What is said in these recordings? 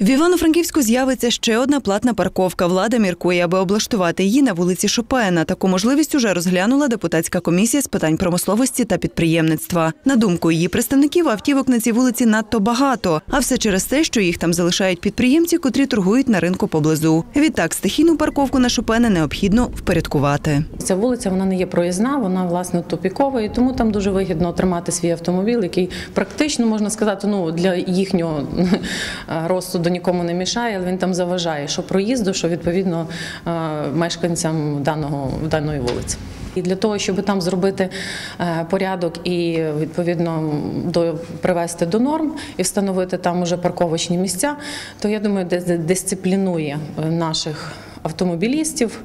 В Івано-Франківську з'явиться ще одна платна парковка. Влада міркує, аби облаштувати її на вулиці Шопена. Таку можливість уже розглянула депутатська комісія з питань промисловості та підприємництва. На думку її представників, автівок на цій вулиці надто багато, а все через те, що їх там залишають підприємці, котрі торгують на ринку поблизу. Відтак стихійну парковку на Шопена необхідно впорядкувати. Ця вулиця вона не є проїзна, вона власне тупікова, і тому там дуже вигідно тримати свій автомобіль, який практично можна сказати, ну для їхнього розсуду нікому не мішає, але він там заважає, що проїзду, що відповідно е, мешканцям даного даної вулиці. І для того, щоб там зробити е, порядок і відповідно до привести до норм і встановити там уже парковочні місця, то я думаю, дис- дисциплінує наших автомобілістів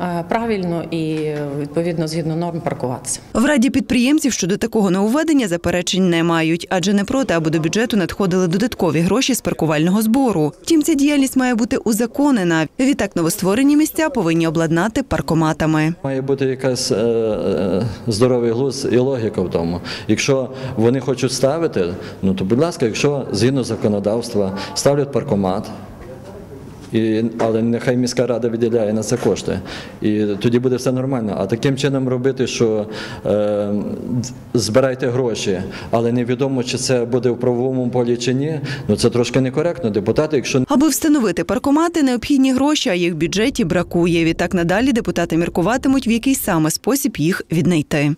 е, правильно і е, відповідно згідно норм паркуватися. В раді підприємців щодо такого нововведення заперечень не мають, адже не проти, аби до бюджету надходили додаткові гроші з паркувального збору. Втім, ця діяльність має бути узаконена. Відтак новостворені місця повинні обладнати паркоматами. Має бути якась е, е, здоровий глузд і логіка в тому. Якщо вони хочуть ставити, ну то будь ласка, якщо згідно законодавства ставлять паркомат. І, але нехай міська рада виділяє на це кошти. І тоді буде все нормально. А таким чином робити, що е, збирайте гроші, але невідомо, чи це буде в правовому полі чи ні, ну це трошки некоректно. Депутати, якщо Аби встановити паркомати, необхідні гроші, а їх бюджеті бракує. Відтак надалі депутати міркуватимуть, в який саме спосіб їх віднайти.